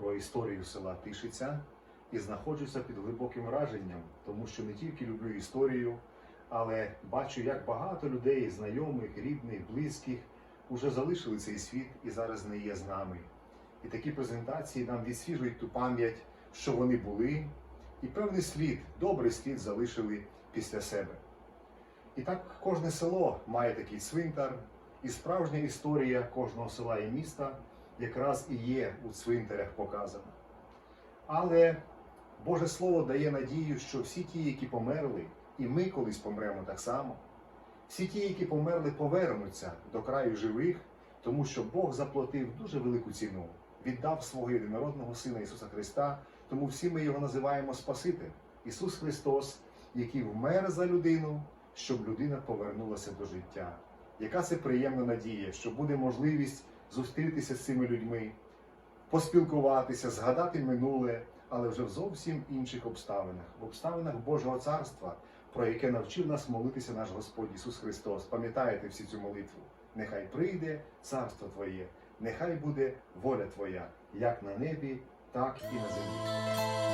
Про історію села Тишиця і знаходжуся під глибоким враженням, тому що не тільки люблю історію, але бачу, як багато людей, знайомих, рідних, близьких, уже залишили цей світ і зараз не є з нами. І такі презентації нам відсвіжують ту пам'ять, що вони були, і певний слід, добрий слід залишили після себе. І так кожне село має такий цвинтар, і справжня історія кожного села і міста якраз і є у цвинтарях показана. Але Боже Слово дає надію, що всі ті, які померли, і ми колись помремо так само, всі ті, які померли, повернуться до краю живих, тому що Бог заплатив дуже велику ціну, віддав свого єдинородного Сина Ісуса Христа, тому всі ми його називаємо Спаситель, Ісус Христос, який вмер за людину, щоб людина повернулася до життя. Яка це приємна надія, що буде можливість зустрітися з цими людьми, поспілкуватися, згадати минуле, але вже в зовсім інших обставинах, в обставинах Божого Царства, про яке навчив нас молитися наш Господь Ісус Христос. Пам'ятаєте всі цю молитву? Нехай прийде царство Твоє, нехай буде воля Твоя, як на небі, так і на землі.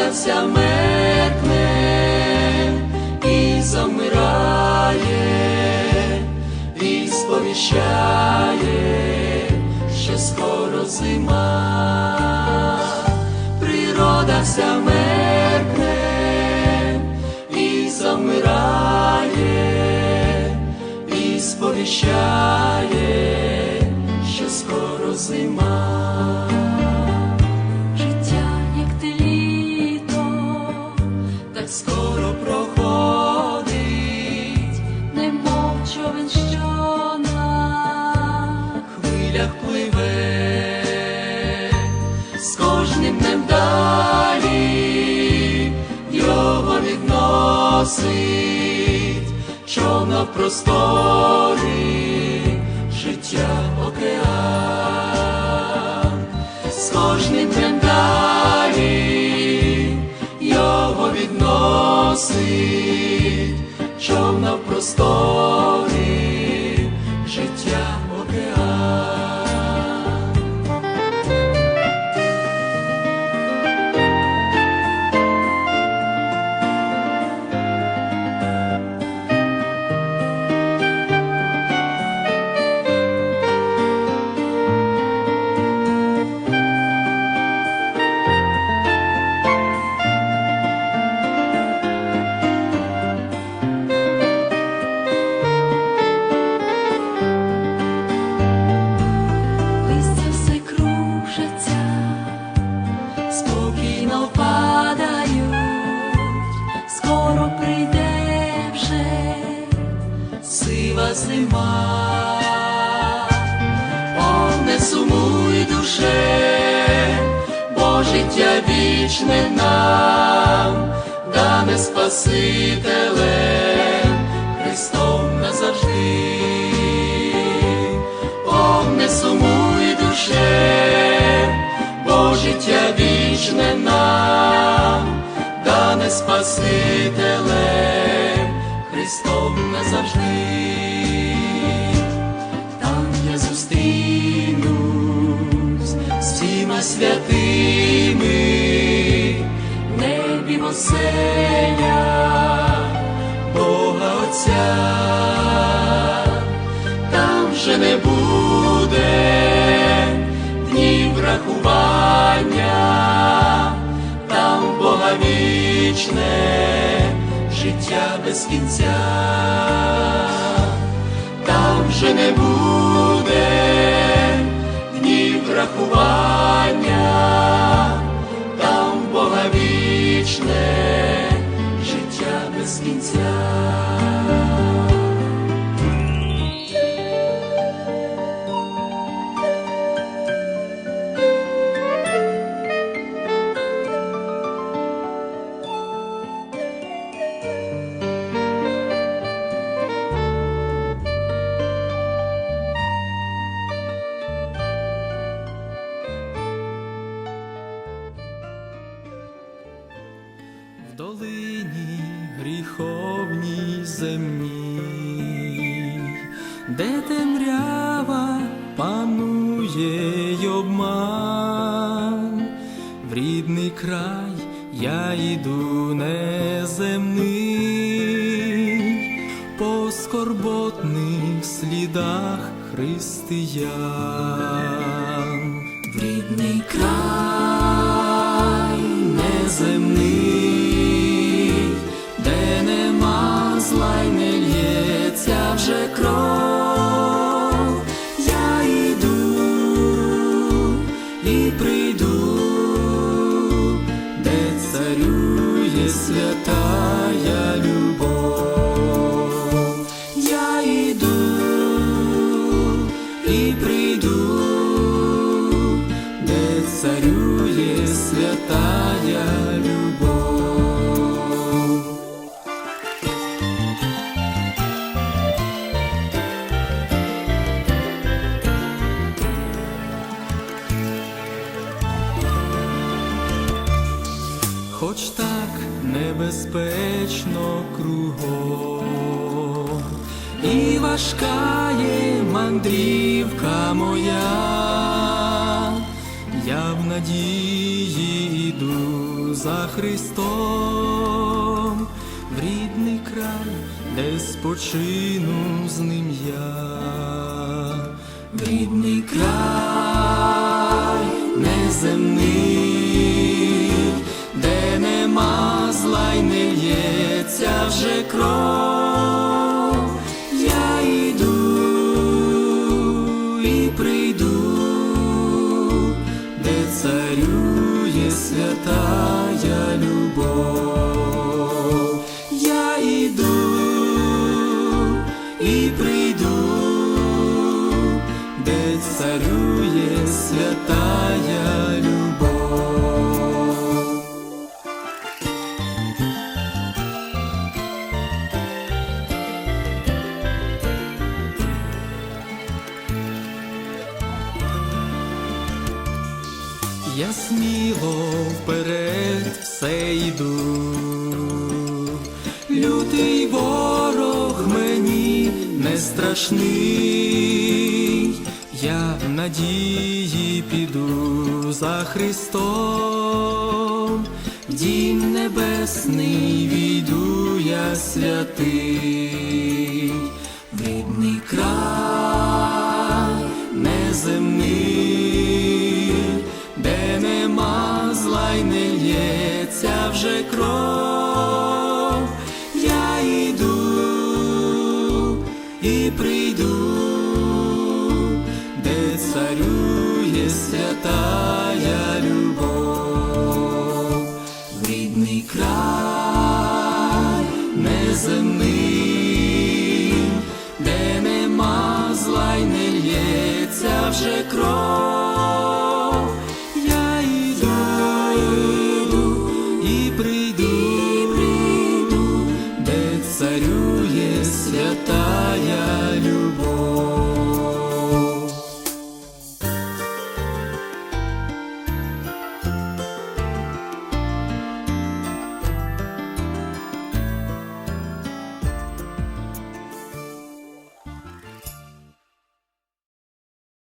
Вся меркне і замирає, і сповіщає, що скоро зима, природа вся меркне і замирає, і сповіщає, що скоро зима. З кожним днем далі його відносить, човна в просторі, сива зима, О, не сумуй душе, бо життя вічне нам, дане Спасителем, Христом назавжди. О, не сумуй душе, бо життя вічне нам, дане Спасителем, Христом назавжди. Святими, небі оселя Бога Отця. Там вже не буде днів рахування, там Бога вічне життя без кінця, там вже не буде днів рахування, там Бога вічне життя без кінця. Рідний край я йду неземний, по скорботних слідах християн, в рідний край неземний, де нема зла й не лється вже кров, Хоч так небезпечно кругом, і важка є мандрівка моя, я в надії йду за Христом, в рідний край, де спочину з ним я, в рідний край неземний, лється вже кров, я йду і прийду, де царює святая любов, я йду і прийду, лютий ворог мені не страшний, я в надії піду за Христом, в дім небесний війду я святий, в рідний край неземний, де нема зла й не лється вже кров,